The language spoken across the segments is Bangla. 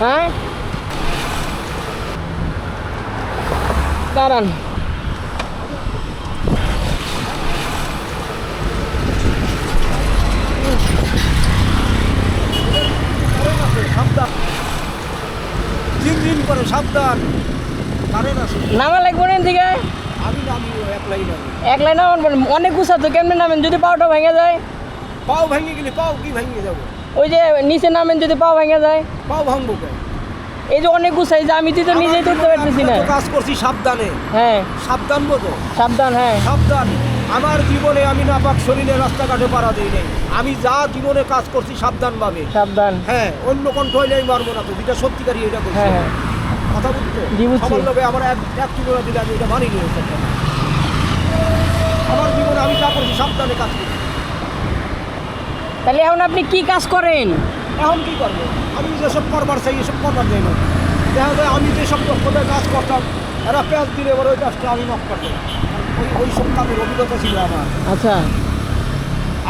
হ্যাঁ? দাঁড়ান। করে সাবধান। নামা লাগবো না দিকে আমি নামি একলাই নামান অনেক গুছা তো কেমনে নামেন? যদি পাওটা ভেঙে যায়। পাও ভেঙে গেলে পাও কি ভেঙে যাব? ওই যে নিচে নামেন যদি পা ভেঙে যায়। পাও ভাঙবো কেন? এই যে অনেক গুছাই যে আমি তো নিজেই তুলতে পারতেছি না। আমরা তো কাজ করছি সাবধানে। হ্যাঁ। সাবধান মতো সাবধান হ্যাঁ। সাবধান। আমার জীবনে আমি নাপাক শরীরে রাস্তাঘাটে পাড়া দিই নাই। আমি যা জীবনে কাজ করছি সাবধানভাবে। সাবধান। হ্যাঁ অন্য কণ্ঠ হইলে আমি মারবো না তো। যেটা সত্যিকারই এটা করছি হ্যাঁ হ্যাঁ। কথা বুঝতো জি, বুঝছি। আমার আমার এক এক তুলনা দিলে আমি এটা মানি নিয়ে আমার জীবনে আমি যা করছি সাবধানে কাজ করছি। তাহলে এখন আপনি কি কাজ করেন? এখন কি করব? আমি যেসব করবার চাই এসব করবার যাই না। দেখা যায় আমি যেসব দক্ষতায় কাজ করতাম এরা পেঁয়াজ দিলে এবার ওই কাজটা আমি নক করতাম। ওই ওই সব কাজের অভিজ্ঞতা ছিল আমার। আচ্ছা।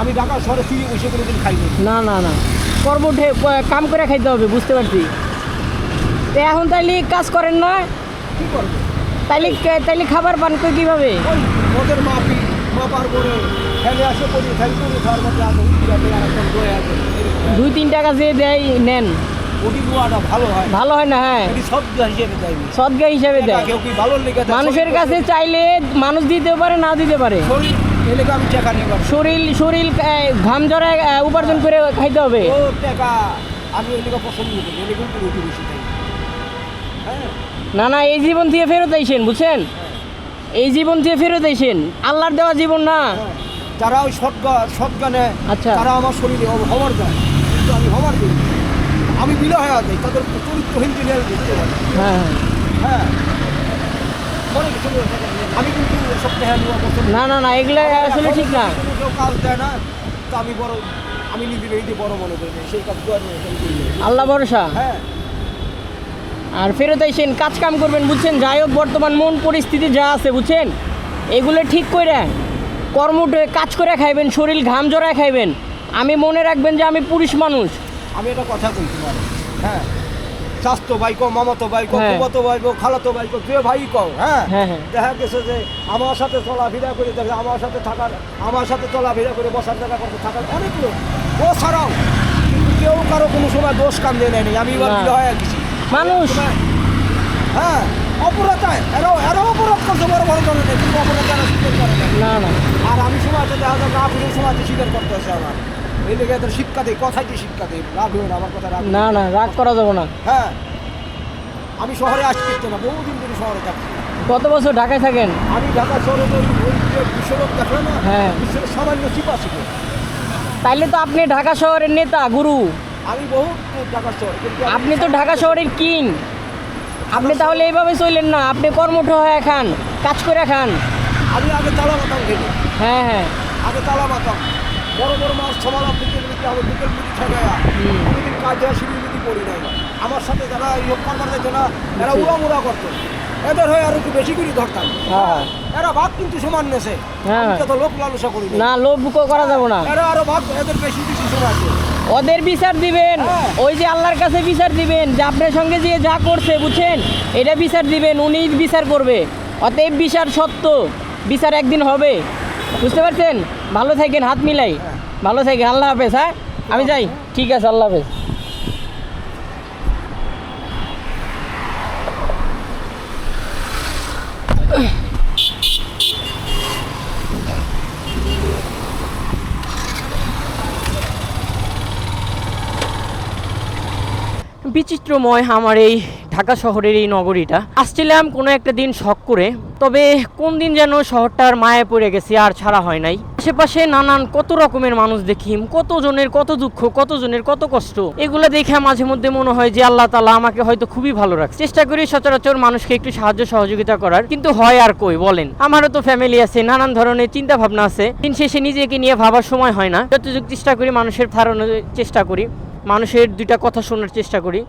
আমি ঢাকা শহরে ফিরে বসে কোনো দিন খাইনি। না না না। কর্ম উঠে কাম করে খাইতে হবে বুঝতে পারছি। তো এখন তাইলে কাজ করেন না? কি করব? তাইলে তাইলে খাবার পান কীভাবে? ওই ওদের মাপি মাপার করে ফেলে আসে করি ফেল করে মধ্যে দয়ে। দুই তিন টাকা যে দেয় নেন। ভালো হয়। না হ্যাঁ। সদ্গা হিসাবে দেয়। দেয়, মানুষের কাছে চাইলে মানুষ দিতে পারে না দিতে পারে। শরীর শরীর ঘাম এ, উপার্জন করে খাইতে হবে। আমি এলাকা পছন্দ করি এলাকা উপরে বেশি হ্যাঁ। না না এই জীবন থেকে ফেরত আইসেন বুঝছেন? এই জীবন থেকে ফেরত আইসেন। আল্লাহর দেওয়া জীবন না। হ্যাঁ। যারা ওই সৎগা সৎগানে আচ্ছা। তারা আমার শরীরে হওয়ার দেয়। কিন্তু আমি হওয়ার দিই আমি বিলা হয়ে যাই তাদের চরিত্রহীন বুঝতে পারি হ্যাঁ হ্যাঁ। হ্যাঁ। আমি কিন্তু সব দেখা না না না এগুলো আসলে ঠিক না। কেউ কাজ দেয় না তো আমি বড় আমি নিজের এই যে বড় মনে করি সেই কাজ আল্লাহ ভরসা? হ্যাঁ। আর ফেরত আইসেন কাজ কাম করবেন বুঝছেন? যাই হোক বর্তমান মন পরিস্থিতি যা আছে বুঝছেন? এগুলো ঠিক করে কর্ম কাজ করে খাইবেন শরীর ঘাম জড়ায় খাইবেন। আমি মনে রাখবেন যে আমি পুরুষ মানুষ। আমি একটা কথা তোমার। হ্যাঁ? স্বাস্থ্য ভাই কো মামাতো ভাই কো হ্যাঁ। ফুবাতো ভাই কো খালাতো ভাই কো যে ভাই কও হ্যাঁ? হ্যাঁ, হ্যাঁ। দেখা গেছে যে আমার সাথে চলাফেরা করে দেখে আমার সাথে থাকার আমার সাথে চলাফেরা করে বসার জায়গা করতে থাকার অনেক লোক। ও ছাড়াও কিন্তু কেউ কারও কোনো সময় দোষ কাম দিয়ে নেয়নি। আমি এবার হয়ে গেছি। মানুষ। হ্যাঁ? অপরাধ এরাও বড় বড় ধরনের কিন্তু অপরাধ এরা স্বীকার করে না? না আর আমি সমাজে দেখা যায় না ফিরে সমাজে স্বীকার করতে আছে আমার এই লেগে এদের শিক্ষা দেয় কথাই কি শিক্ষা দেয় লাভ হয়ে আমার কথা রাগ না। না রাগ করা যাবে না। হ্যাঁ। আমি শহরে আসতে না বহুদিন ধরে শহরে থাকি। কত বছর ঢাকায় থাকেন? আমি ঢাকা শহরে তো ওই ওই যে বিশ্বরোগ দেখল না হ্যাঁ। বিশ্বের সামান্য চিপা ছিল। তাইলে তো আপনি ঢাকা শহরের নেতা গুরু। আমি বহু ঢাকা শহর আপনি তো ঢাকা শহরের কিং। আপনি তাহলে এইভাবে চললেন না আপনি কর্মঠ হয়ে খান কাজ করে খান। আমি আগে তালা মাতাম খেলি। হ্যাঁ হ্যাঁ। আগে তালা মাতাম বড় বড় মাছ বিকেল আমার বিকেল হুম। আমি কিন্তু কাজ সিঁড়ি মিটি পড়ি নাই। আমার সাথে যারা ইয়ে করবার যেত না এরা। উড়া করতো। এদের হয়ে আর একটু বেশি করে ধরতাম। হ্যাঁ। এরা ভাগ কিন্তু সমান নেছে। হ্যাঁ। তো লোক লালসা করি না লোভ করা যাবে না। এরা আরও ভাগ এদের বেশি বেশি সময় আছে ওদের বিচার দিবেন। হ্যাঁ। ওই যে আল্লাহর কাছে বিচার দিবেন যে আপনার সঙ্গে যে যা করছে বুঝছেন? এটা বিচার দিবেন উনি বিচার করবে। অতএব বিচার সত্য বিচার একদিন হবে। বুঝতে পারছেন? ভালো থাকেন হাত মিলাই। ভালো থাকেন আল্লাহ হাফেজ হ্যাঁ? আমি যাই। ঠিক আছে আল্লাহ হাফেজ। বিচিত্রময় আমার এই ঢাকা শহরের এই নগরীটা। আসছিলাম কোনো একটা দিন শখ করে, তবে কোন দিন যেন শহরটার মায়ে পড়ে গেছি আর ছাড়া হয় নাই। আশেপাশে নানান কত রকমের মানুষ দেখি কত জনের কত দুঃখ কত জনের কত কষ্ট, এগুলো দেখে মাঝে মধ্যে মনে হয় যে আল্লাহ তালা আমাকে হয়তো খুবই ভালো রাখছে। চেষ্টা করি সচরাচর মানুষকে একটু সাহায্য সহযোগিতা করার, কিন্তু হয় আর কই, বলেন। আমারও তো ফ্যামিলি আছে, নানান ধরনের চিন্তা ভাবনা আছে। দিন শেষে নিজেকে নিয়ে ভাবার সময় হয় না। যতটুকু চেষ্টা করি মানুষের ধারণার চেষ্টা করি। মানুষের দুইটা কথা শোনার চেষ্টা করি।